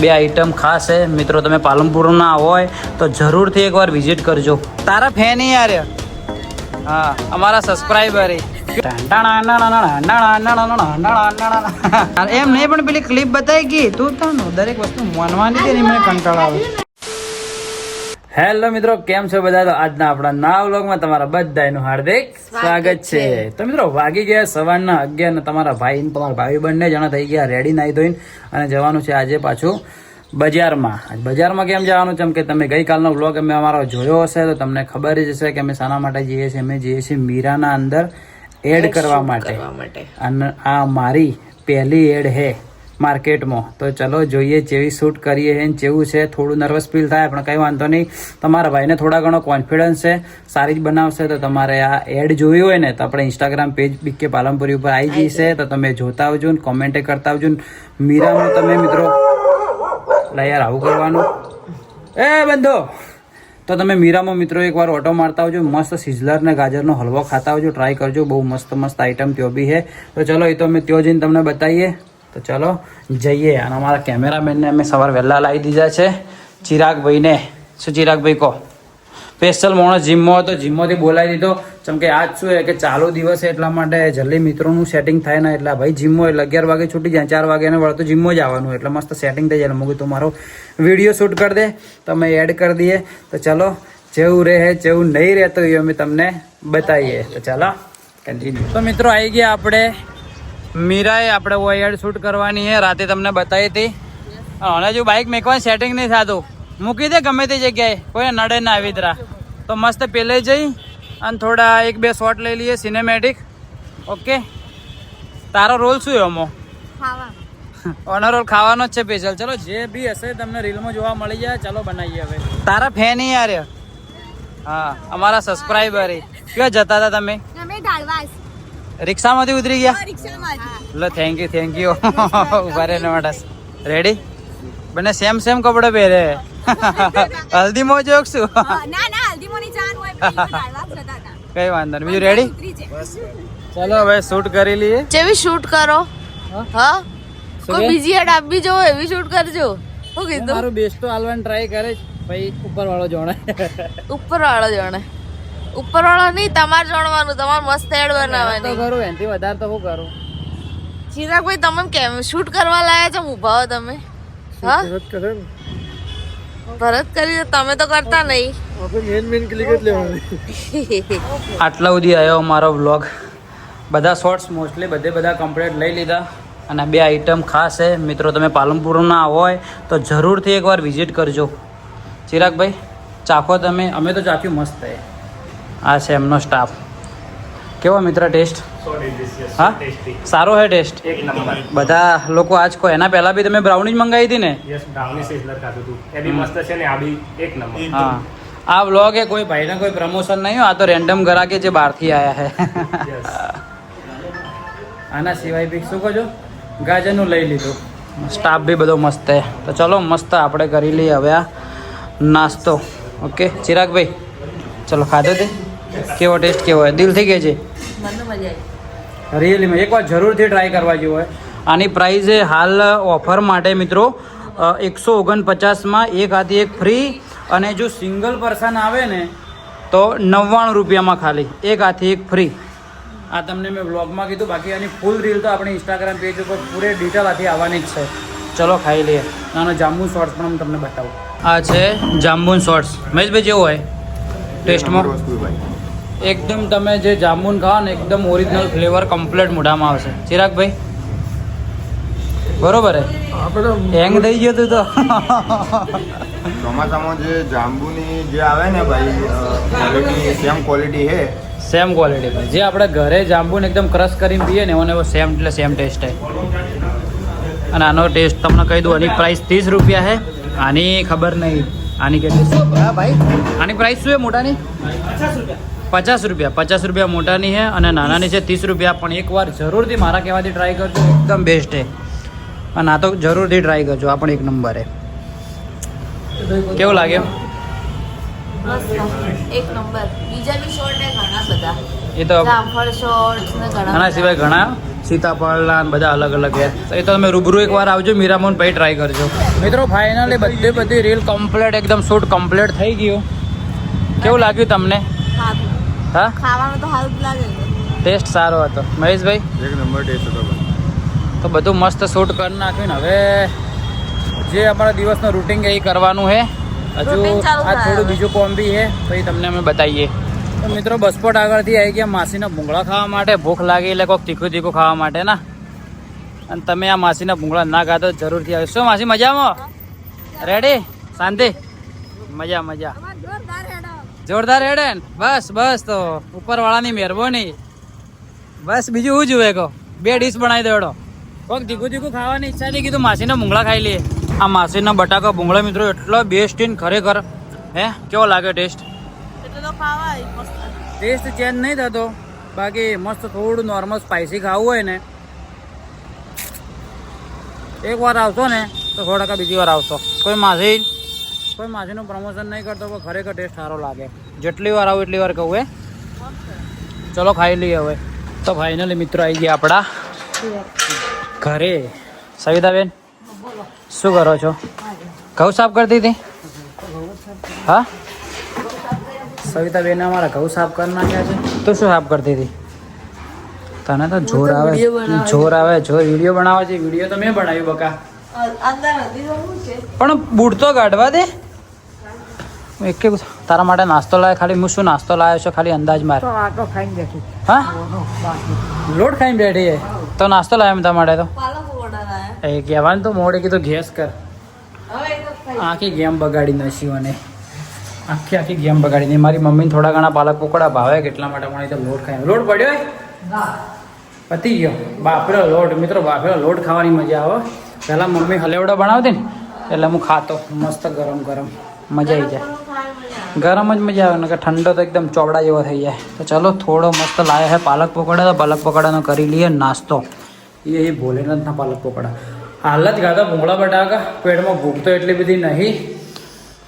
બે આઈટમ ખાસ છે. મિત્રો, તમે પાલનપુરના હોય તો જરૂરથી એકવાર વિઝિટ કરજો. તારા ફેન યાર. હા, અમારા સબસ્ક્રાઈબર એમ નહીં પણ પેલી ક્લિપ બતાવી ગઈ તું તો દરેક વસ્તુ માનવાની કે ને મને કંટાળો આવે. હેલો મિત્રો કેમ છો બધા તો આજના આપણા નવા વ્લોગમાં તમારા બધાનું હાર્દિક સ્વાગત છે. તો મિત્રો વાગી ગયા સવારના અગિયાર ને તમારા ભાઈ તમારા ભાઈ બંને જણા થઈ ગયા રેડી નાઈ ધોઈને અને જવાનું છે આજે પાછું બજારમાં. બજારમાં કેમ જવાનું? છે કે તમે ગઈકાલનો વ્લોગ અમે અમારો જોયો હશે તો તમને ખબર જ હશે કે અમે શાના માટે જઈએ છીએ. અમે જઈએ છીએ મીરાના અંદર એડ કરવા માટે. અને આ મારી પહેલી એડ હે. માર્કેટમાં. તો ચલો જોઈએ જેવી શૂટ કરીએ એને જેવું છે. થોડું નર્વસ ફીલ થાય પણ કંઈ વાંધો નહીં. તમારા ભાઈને થોડા ઘણો કોન્ફિડન્સ છે. સારી જ બનાવશે. તો તમારે આ એડ જોવી હોય ને તો આપણે ઇન્સ્ટાગ્રામ પેજ બીકે પાલનપુરી ઉપર આવી જશે. તો તમે જોતા આવજો ને કોમેન્ટે કરતા આવજો ને. મીરામાં તમે મિત્રો લા યાર આવું કરવાનું. એ બંધો! તો તમે મીરામાં મિત્રો એકવાર ઓટો મારતા આવજો. મસ્ત સિઝલર ને ગાજરનો હલવો ખાતા આવજો. ટ્રાય કરજો. બહુ મસ્ત મસ્ત આઈટમ ત્યો બી છે. તો ચલો એ તો અમે ત્યો જઈને તમને બતાવીએ. તો ચલો, જઈએ. અને અમારા કેમેરામેનને અમે સવાર વહેલા લાવી દીધા છે. ચિરાગભાઈને. શું ચિરાગભાઈ કહો? સ્પેશિયલ માણસ જીમમાં હતો. જીમમાંથી બોલાવી દીધો. જેમ કે આજ શું કે ચાલુ દિવસ એટલા માટે જલ્દી મિત્રોનું સેટિંગ થાય ને એટલે ભાઈ જીમમાં એટલે અગિયાર વાગે છૂટી જાય. ચાર વાગે વળતું જીમમાં જ આવવાનું એટલે મસ્ત સેટિંગ થઈ જાય. મૂકી તું મારો વીડિયો શૂટ કરી દે. તમે એડ કરી દઈએ. તો ચલો, જેવું રહે જેવું નહીં રહેતું એ અમે તમને બતાવીએ. તો ચાલો કન્ટિન્યુ તો મિત્રો આવી ગયા આપણે મીરાએ આપણે વોયડ શૂટ કરવાની છે રાતે તમને બતાવી હતી. અને જો બાઇક મેકવાનું સેટિંગ નહીં થતું. મૂકી દે ગમે તે જગ્યાએ કોઈને નડે ના આવી તરા તો મસ્ત પેલે જઈ અને થોડા એક બે શોટ લઈ લઈએ સિનેમેટિક ઓકે તારો રોલ શું એમો ઓનર ઓનો રોલ ખાવાનો જ છે સ્પેશિયલ ચલો જે બી હશે તમને રીલમાં જોવા મળી જાય ચલો બનાવીએ હવે. તારા ફેન યાર. હા અમારા સબસ્ક્રાઈબર ક્યાં જતા હતા તમે? રિક્ષામાંથી ઉતરી ગયા? રિક્ષામાં લો થેન્ક યુ થેન્ક યુ ઊભા રહે માટે. રેડી બંને સેમ સેમ કપડો પહેરે. હલ્દી મોજ જોકશું કઈ વાંધો નહીં. બીજું રેડી ચલો હવે શૂટ કરી લઈએ. જેવી શૂટ કરો. હા? કોઈ બીજી એડ આપવી જો એવી શૂટ કરજો. હું કીધું? મારું બેસ્ટ તો હાલવાનું ટ્રાય કરે પછી ઉપર વાળો જોણે. ઉપર વાળો જાણે. ઉપર વાળો નહીં તમારે જણવાનું તમારે મસ્ત એડ તો બનાવવાની. કરું એનાથી વધારે તો હું કરું. ચિરાગભાઈ તમે કેમ? શૂટ કરવા લાયા છો? ઊભા હો તમે. હા? ભરત કરી તમે તો કરતા નહીં. આટલા સુધી આવ્યો મારો વ્લોગ બધા શોર્ટ્સ મોસ્ટલી બધે બધા કમ્પ્લીટ લઈ લીધા. અને બે આઈટમ ખાસ છે. મિત્રો તમે પાલનપુરના હોય તો જરૂરથી એકવાર વિઝિટ કરજો. ચિરાગભાઈ ચાખો તમે. અમે તો ચાખ્યું મસ્ત છે. આ છે એમનો સ્ટાફ કેવો મિત્ર ટેસ્ટ હા? સારો હે ટેસ્ટ બધા લોકો આજ કો એના પહેલા બી તમે બ્રાઉની જ મંગાવી હતી ને? યસ બ્રાઉની સિઝલર ખાધું હતું એ બી મસ્ત છે ને આ બી એક નંબર. હા. આ વ્લોગ એ કોઈ ભાઈને કોઈ પ્રમોશન નહીં આ તો રેન્ડમ ગ્રાહકે જે બહારથી આવ્યા હે આના સિવાય બી શું કહો ગાજરનું લઈ લીધું. સ્ટાફ બી બધો મસ્ત છે. તો ચલો મસ્ત આપણે કરી લઈએ હવે આ નાસ્તો. ઓકે ચિરાગભાઈ ચલો ખાધો તે? કેવો ટેસ્ટ કેવો હોય? દિલથી કહે છે? મને મજા આવી. રિયલીમાં એકવાર જરૂરથી ટ્રાય કરવા જેવું હોય. આની પ્રાઇસ હાલ ઓફર માટે મિત્રો એકસો ઓગણપચાસમાં એક હાથી એક ફ્રી અને જો સિંગલ પર્સન આવે ને તો નવ્વાણું રૂપિયામાં ખાલી. એક હાથી એક ફ્રી આ તમને મેં બ્લોગમાં કીધું. બાકી આની ફૂલ રીલ તો આપણી ઇન્સ્ટાગ્રામ પેજ ઉપર પૂરે ડિટેલ આથી આવવાની જ છે. ચલો ખાઈ લઈએ. નાનો જાંબુ શોર્ટ્સ પણ હું તમને બતાવું. આ છે જાંબુન શોર્ટ્સ મહેશભાઈ જેવું હોય? ટેસ્ટમાં એકદમ તમે જે જામુન ખાઓ ને એકદમ ઓરિજિનલ ફ્લેવર કમ્પ્લીટ મોઢામાં આવશે. ચિરાગભાઈ બરોબર હે? હેંગ થઈ ગયો તું તો. ચોમાસામાં જે જાંબુની જે આવે ને ભાઈ ક્વોલિટી સેમ ક્વોલિટી હે સેમ ક્વોલિટી ભાઈ. જે આપણે ઘરે જાંબુને એકદમ ક્રશ કરીને પીએ ને એવો ને એવો સેમ એટલે સેમ ટેસ્ટ છે. અને આનો ટેસ્ટ તમને કહી દઉં આની પ્રાઇસ ત્રીસ રૂપિયા છે. આની ખબર નહીં. આની કેટલી હા ભાઈ. આની પ્રાઇસ શું છે મોટાની? પચાસ રૂપિયા. પચાસ રૂપિયા. મોટાની છે અને નાનાની છે ત્રીસ રૂપિયા. પણ એકવાર જરૂરથી મારા કહેવાથી ટ્રાય કરજો. એકદમ બેસ્ટ છે. અને આ તો જરૂરથી ટ્રાય કરજો. આ પણ એક નંબર છે. કેવું લાગે એક નંબર બીજા બી શોર્ટ ઘણા બધા. એ તો આના સિવાય ઘણા સીતાફળના બધા અલગ અલગ છે. એ તો તમે રૂબરૂ એકવાર આવજો મીરામોન ભાઈ ટ્રાય કરજો. મિત્રો ફાઇનલી બધી બધી રીલ કમ્પ્લીટ એકદમ શૂટ કમ્પ્લીટ થઈ ગયું. કેવું લાગ્યું તમને? હા? ખાવાનું તો સારું લાગે ટેસ્ટ સારો હતો. મહેશભાઈ? એક નંબર ટેસ્ટ હતો તો બધું મસ્ત શૂટ કરી નાખ્યું ને. હવે જે અમારા દિવસનો રૂટિન એ કરવાનું છે. હજુ આ થોડું બીજું કોમ બી છે પછી તમને અમે બતાવીએ. મિત્રો, બસપોટ આગળથી આવી ગયા માસીના ભૂંગળા ખાવા માટે. ભૂખ લાગી એટલે કોઈક તીખું તીખું ખાવા માટે, ના? અને તમે આ માસીના ભૂંગળા ના ખાતો જરૂરથી આવ્યો શું માસી, મજામાં? રેડી શાંતિ? મજા મજા. જોરદાર હેડો ને. બસ બસ તો. ઉપરવાળાની મહેરબાની બસ, બીજું હું જુએ કહો? બે ડીશ બનાવી દેવડો કોઈક તીખું તીખું ખાવાની ઈચ્છા થઈ કીધું માસીના ભૂંગળા ખાઈ લઈએ. આ માસીના બટાકા ભૂંગળા મિત્રો, એટલો બેસ્ટ ને ખરેખર. હે? કેવો લાગે ટેસ્ટ એટલે તો ખાવાય મસ્ત ટેસ્ટ ચેન્જ નહીં થતો. બાકી મસ્ત થોડું નોર્મલ સ્પાઇસી ખાવું હોય ને. એક વાર આવશો ને તો સો ટકા બીજી વાર આવશો. કોઈ માસી કોઈ માસીનું પ્રમોશન નહીં કરતો પણ ખરેખર ટેસ્ટ સારો લાગે. જેટલી વાર આવું એટલી વાર કહું એ ચલો ખાઈ લઈએ હવે. તો ફાઇનલી મિત્રો આવી ગયા આપણા ઘરે. સવિતાબેન શું કરો છો? ઘઉં સાફ કરતી હતી? હા? સવિતાબેન અમારા ઘઉં સાફ કરી નાખ્યા છે. તું શું સાફ કરતી હતી? તને તો જોર આવે જોર આવે જોર વીડિયો બનાવે છે. વીડિયો તો મેં બનાવ્યું બકા. અંદર હતી તો શું છે? પણ બૂટ તો કાઢવા દે. એક તારા માટે નાસ્તો લાવે ખાલી હું શું નાસ્તો લાવ્યો છું ખાલી અંદાજ માર. હા? લોટ ખાઈને બેઠી તો નાસ્તો લાવ્યો તારા માટે તો? એ કહેવાનું તો મોડે કીધું ઘેસ કર. આખી ગેમ બગાડી નાખી મને આખી આખી ગેમ બગાડી નહીં મારી મમ્મીને થોડા ઘણા પાલક પકોડા ભાવે કેટલા માટે પણ લોટ ખાય લોટ પડ્યો? પતી ગયો. બાફેલો લોટ મિત્રો બાપરો લોટ ખાવાની મજા આવે. પહેલાં મમ્મી હલેવડો બનાવતી ને એટલે હું ખાતો. મસ્ત ગરમ ગરમ. મજા આવી જાય. ગરમ જ મજા આવે ને કે ઠંડો તો એકદમ ચોવડા જેવો થઈ જાય. તો ચલો થોડો મસ્ત લાવ્યા છે પાલક પકોડા તો પાલક પકોડાનો કરી લઈએ નાસ્તો. એ ભોલેનાથના પાલક પકોડા. હાલ જ ગાતા ભૂંગળા બટાકા. પેટમાં ભૂખ તો એટલી બધી નહીં.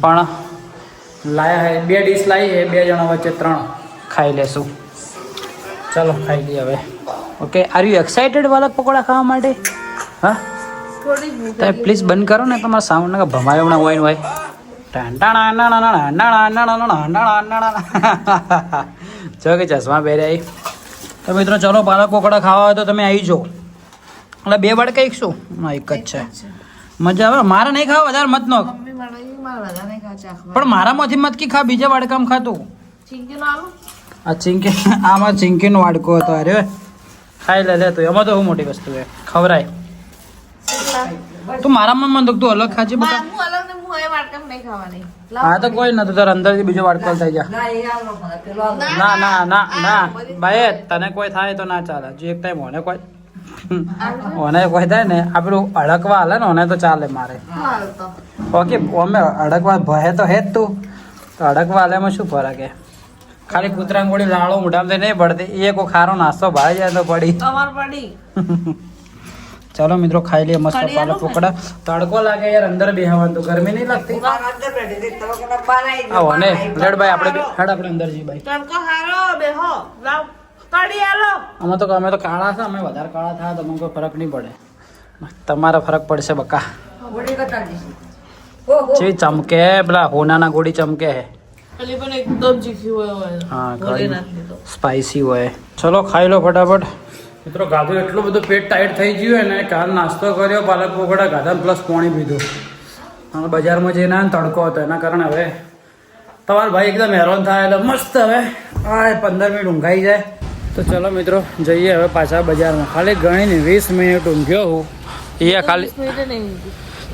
પણ લાયા હે બે ડીશ લાવી છે બે જણા વચ્ચે ત્રણ ખાઈ લેશું ચલો ખાઈ લઈએ હવે ઓકે આર યુ એક્સાઇટેડ પાલક પકોડા ખાવા માટે હા તમે પ્લીઝ બંધ કરો ને તમારા સાઉન્ડ ને ભમાયો હોય ને હોય નાણા નાણા. જો કે ચશ્મા પહેર્યા તો મિત્રો ચલો પાલક પકોડા ખાવા હોય તો તમે આવી જાઓ એટલે બે વાડકા એક શું એક જ છે મજા આવે મારે નહીં ખાવા વધારે મત નો મારા પણ મારામાંથી મત કી ખા બીજા વાડકામ ખાતું? નો આ ચીંકી આમાં ચીંકીનો વાડકો હતો અરે ખાઈ લે લે તું એમાં તો શું મોટી વસ્તુ છે ખવરાય. તું મારામાં મન તું અલગ ખાજે બધા હું અલગ ને હું એ વાટકામ નહીં ખાવાની. હા તો કોઈ નથી તાર અંદરથી બીજો વાડકો થઈ જા. ના ના ના ના ભાઈ તને કોઈ થાય તો ના ચાલે. જે એક ટાઈમ ઓને કોઈ. ઓને કોઈ થાય ને આપણું અડકવા હાલે ને ઓને તો ચાલે મારે. ઓકે અમે અડકવા ભય તો હે જ તું તો અડકવા હાલેમાં શું ફરક હે? ખાલી કૂતરાંગ ગોળી લાળો મોઢામાં નહીં પડતી એ કોઈ ખારો નાસ્તો ભાઈ જાય તો પડી. પડી. ચાલો મિત્રો ખાઈ લઈએ મસ્ત પાલક પકોડા. તડકો લાગે યાર અંદર બેહવાનું તો ગરમી નહીં લાગતી. આવો ને લેડ ભાઈ આપણે હેડ આપણે અંદર જઈએ ભાઈ તડકો હારો બેહો લાવ કડી આલો. અમે તો અમે તો કાળા છે અમે વધારે કાળા થયા તો અમને કોઈ ફરક નહીં પડે. તમારે ફરક પડશે બકા. જે ચમકે? પેલા હોનાના ગોળી ચમકે? હે પેલી પણ એકદમ ચીખી હોય હોય હા ગોળી સ્પાઇસી હોય. ચલો ખાઈ લો ફટાફટ. મિત્રો ગાધું એટલું બધું પેટ ટાઈટ થઈ ગયું ને કાલ નાસ્તો કર્યો પાલક પોકડા ગાધા પ્લસ પાણી પીધું. હવે બજારમાં જઈને તડકો હતો એના કારણે હવે તમારો ભાઈ એકદમ હેરાન થાય એટલે મસ્ત હવે. આ પંદર મિનિટ ઊંઘાઈ જાય. તો ચલો મિત્રો જઈએ હવે પાછા બજારમાં. ખાલી ગણીને વીસ મિનિટ ઊંઘ્યો હું. એ ખાલી.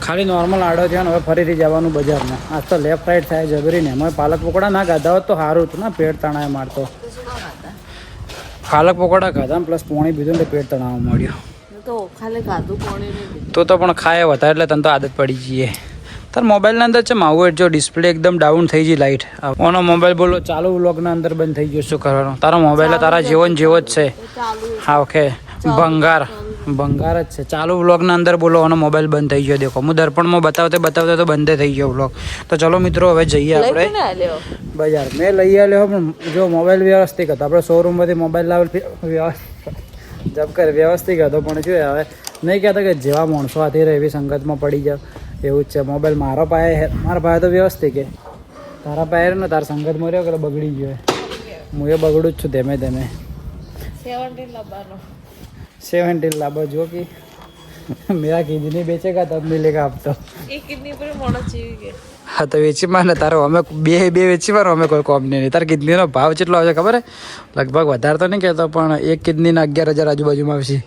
ખાલી નોર્મલ આડો થયો ને હવે ફરીથી જવાનું બજારમાં. આજ તો લેફ્ટ રાઈટ થાય જબરીને એમાં પાલક પકોડા ના ગાધા હોત તો સારું હતું ને પેટ તણાય મારતો પાલક પકોડા ખાધા ને પ્લસ પોણી પીધું ને એટલે પેટ તણાવ મળ્યો ખાધું. તો તો પણ ખાય વધારે એટલે તને તો આદત પડી જઈએ તાર મોબાઈલના અંદર છે માવું જો ડિસ્પ્લે એકદમ ડાઉન થઈ ગઈ લાઈટ ઓનો મોબાઈલ બોલો ચાલુ વ્લોગના અંદર બંધ થઈ ગયો શું કરવાનું? તારો મોબાઈલ તારા જીવન જેવો જ છે. હા ઓકે. ભંગાર. ભંગાર જ છે. ચાલુ વ્લોગના અંદર બોલો ઓનો મોબાઈલ બંધ થઈ ગયો દેખો. હું દર્પણમાં બતાવતે બતાવતે તો બંધ થઈ ગયો વ્લોગ. તો ચલો મિત્રો હવે જઈએ આપણે. બજાર. મેં લઈ આવ્યો પણ જો મોબાઈલ વ્યવસ્થિત હતો. આપણે શોરૂમમાંથી મોબાઈલ લાવેલ વ્યવસ્થિત જબ કર વ્યવસ્થિત હતો પણ જો હવે નહીં કહેતા કે જેવા માણસો હાથી રહેવી સંગતમાં પડી જાવ એવું જ છે મોબાઈલ મારો હે- મારા પાયે તો વ્યવસ્થિત કે તારા પાસે ને તારા સંગત મર્યો કે બગડી ગયો હું? એ બગડું જ છું ધીમે ધીમે. સેવન્ટીન લાભો જો કે. મેરા કિડની બેચેગા તબ મિલેગા આપતો. એ કિડની પર મોણસ જીવી ગયો. હા તો વેચી માર ને તારો અમે બે બે વેચી મારો અમે કોઈ કોમ નહીં તારે કિડનીનો ભાવ કેટલો આવશે ખબર હે? લગભગ વધારે તો નહીં કહેતો પણ એક કિડનીના અગિયાર હજાર આજુબાજુમાં આવશે.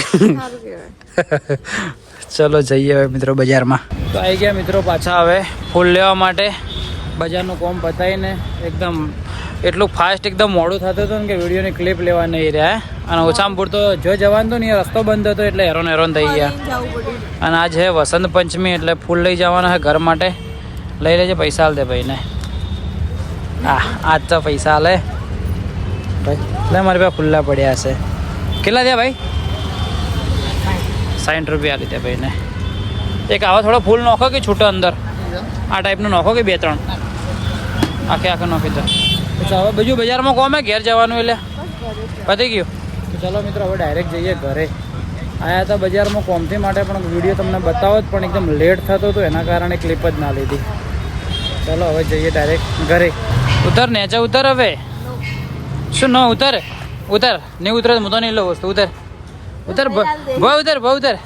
ચલો જઈએ હવે મિત્રો બજારમાં. તો આવી ગયા મિત્રો પાછા હવે ફૂલ લેવા માટે. બજારનું કોમ પતાવીને એકદમ એટલું ફાસ્ટ એકદમ મોડું થતું હતું ને કે વિડીયોની ક્લિપ લેવા નહીં રહ્યા અને ઓછામાં પૂરતો જો જવાનું તો એ રસ્તો બંધ હતો એટલે હેરોન હેરોન થઈ ગયા. અને આજ છે વસંત પંચમી એટલે ફૂલ લઈ જવાના છે ઘર માટે. લઈ લેજે પૈસા હાલ દે ભાઈને. હા આજ તો પૈસા હાલે ભાઈ એટલે મારી પાસે ખુલ્લા પડ્યા હશે કેટલા થયા ભાઈ? સાઠ રૂપિયા લીધે ભાઈને. એક આવા થોડો ફૂલ નોખો કે છૂટો અંદર? આ ટાઈપનું નોખો કે બે ત્રણ? આખે આખે નોખી દો. તો હવે બીજું બજારમાં કોમે ઘેર જવાનું એટલે? પતી ગયું? તો ચલો મિત્રો હવે ડાયરેક્ટ જઈએ ઘરે. આયા હતા બજારમાં કોમથી માટે પણ વીડિયો તમને બતાવો જ પણ એકદમ લેટ થતો હતો એના કારણે ક્લિપ જ ના લીધી. ચાલો હવે જઈએ ડાયરેક્ટ ઘરે. ઉતર નેચે ઉતર હવે. શું ન ઉતર? ઉતર. નહીં ઉતરે હું તો નહીં લઉં વસ્તુ ઉતર. ઉતર ભાઈ ઉતર ભાઈ ઉતર.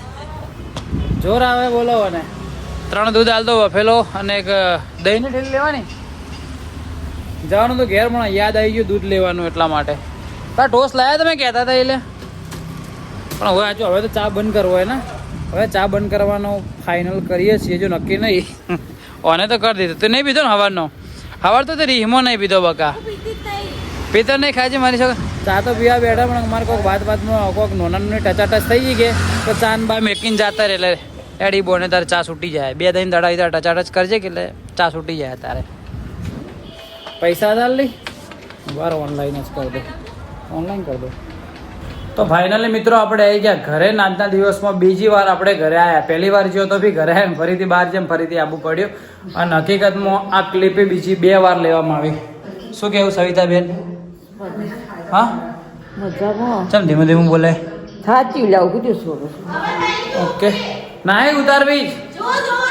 જોર આવે બોલો અને. ત્રણ દૂધ હાલ દો, વફેલો અને એક દહીંની ઠેલી લેવાની. જવાનું તો ઘેર, પણ યાદ આવી ગયું દૂધ લેવાનું એટલા માટે. તાર ટોસ લાયા તમે કહેતા હતા એટલે? પણ હવે આજુ હવે તો ચા બંધ કરવો હોય ને? હવે ચા બંધ કરવાનો ફાઇનલ કરીએ છીએ, જો નક્કી નહીં. ઓને તો કરી દીધું. તું નહીં પીધો ને હવારનો? હવાર તો તે રીહમો નહીં પીધો બકા. પીતર નહીં ખાય છે મારી શકો ચા તો પીવા બેઠા પણ અમારે કોઈક વાત વાતમાં કોઈક નોનાનું ટચાટચ થઈ ગઈ કે તો ચા બા મેકીને જાતા રહે એટલે એડી બોને તારે ચા છૂટી જાય. બે દહીં દડાવી તારે ટચાટચ કરજે કે એટલે ચા છૂટી જાય તારે. પૈસા ચાલ લઈ વાર ઓનલાઈન જ કરી દે. ઓનલાઈન કરી દો. તો ફાઇનલી મિત્રો આપણે આવી ગયા ઘરે. નાના દિવસમાં બીજી વાર આપણે ઘરે આવ્યા પહેલી વાર જ્યો તો બી ઘરે આવ્યા ફરીથી બહાર જેમ ફરીથી આવવું પડ્યું. અને હકીકતમાં આ ક્લિપે બીજી બે વાર લેવામાં આવી. શું કેવું સવિતાબેન? હા? મજામાં. ચમ ધીમે ધીમે બોલે સાચી લાવું કીધું શું ઓકે. નાય ઉતારવી જ.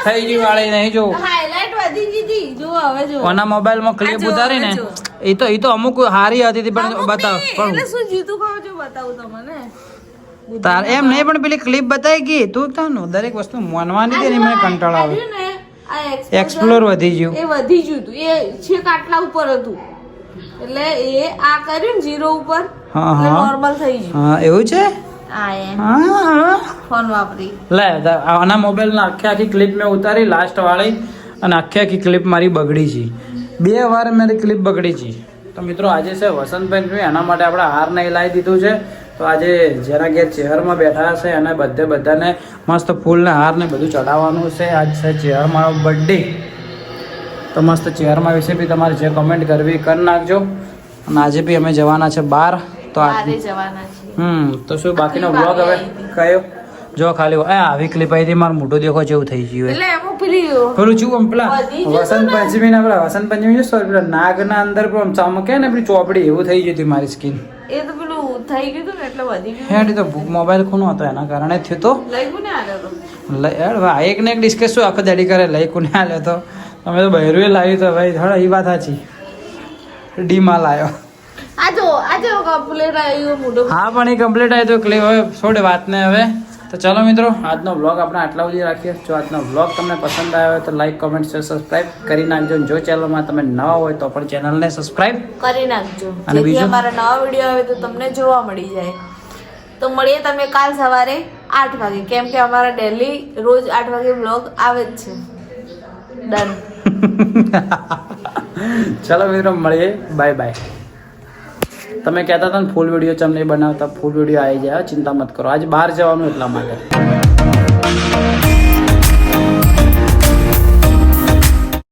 થઈ ગઈ વાળી નહીં જો હાઇલાઇટ વધી દીધી જો હવે જો કોના મોબાઈલમાં ક્લિપ આ ઉતારી ને એ તો એ તો અમુક હારી હતી પણ બતાવ પણ એટલે શું જીતું કહો જો બતાવું તમને? તાર એમ નહીં પણ પેલી ક્લિપ બતાવી ગઈ. તું તાનું દરેક વસ્તુ માનવાની કે નહીં મને કંટાળો આવે. એક્સપ્લોર વધી ગયું. એ વધી ગયું તું એ છેક આટલા ઉપર હતું. એટલે એ આ કર્યું ને જીરો ઉપર? હા, હા. નોર્મલ થઈ ગયું. હા એવું છે? ફોન વાપરી. લે આના મોબાઈલના આખી આખી ક્લિપ મેં ઉતારી લાસ્ટ વાળી અને આખી આખી ક્લિપ મારી બગડી છે. બે વાર મારી ક્લિપ બગડી છે. તો મિત્રો આજે છે વસંત પંચમી એના માટે આપણે હાર નહીં લાવી દીધું છે. તો આજે જેના ઘેર ચેહરમાં બેઠા છે અને બધે બધાને મસ્ત ફૂલ ને હાર ને બધું ચડાવવાનું છે. આજ છે ચેહરમાં બર્થડે તો મસ્ત ચેરમાં વિશે બી તમારે જે કમેન્ટ કરવી કરી નાખજો. અને આજે બી અમે જવાના છે બહાર તો હમ તો શું બાકીનો બ્લોગ હવે કયો? જો ખાલી એ આવી ક્લિપ આવી હતી. મારું મોટું દેખો જેવું થઈ ગયું પેલી શું આમ પેલા? વસંત પંચમી ના પેલા વસંત પંચમી શું પેલા નાગના અંદર પણ ચમકે ને પેલી ચોપડી એવું થઈ ગયું હતું મારી સ્કિન એ તો પેલું થઈ ગયું હતું ને એટલે વધી ગયું. હેડી તો મોબાઈલ ખૂનો હતો એના કારણે થયું તો. લઈ કોને આવ્યો તો? લઈ એક ને એક ડિસ્કસ શું આખો દાડી કરે લઈ કોને આવ્યો તો? તમે તો બહેરું લાવ્યું તો ભાઈ થોડા એ વાત સાચી. ડીમાં લાવ્યો આવ્યું હા પણ એ કમ્પ્લીટ આવી તો ક્લિપ હવે છોડે વાતને હવે. તો ચલો મિત્રો આજનો વ્લોગ આપણે આટલા સુધી રાખીએ. જો આજનો વ્લોગ તમને પસંદ આવ્યો હોય તો લાઈક કોમેન્ટ શેર સબસ્ક્રાઈબ કરી નાખજો. જો ચેનલમાં તમે નવા હોય તો પણ ચેનલને સબસ્ક્રાઈબ કરી નાખજો. અને બીજો? મારા અમારા નવા વીડિયો આવે તો તમને જોવા મળી જાય. તો મળીએ તમે કાલ સવારે આઠ વાગે. કેમ કે અમારા ડેલી રોજ આઠ વાગે બ્લોગ આવે જ છે. ડન ચલો મિત્રો, મળીએ. બાય બાય તમે કહેતા હતા ને ફૂલ વીડિયો ચમ નહીં બનાવતા? ફૂલ વીડિયો આવી જાય. ચિંતા મત કરો. આજે બહાર જવાનું એટલા માટે.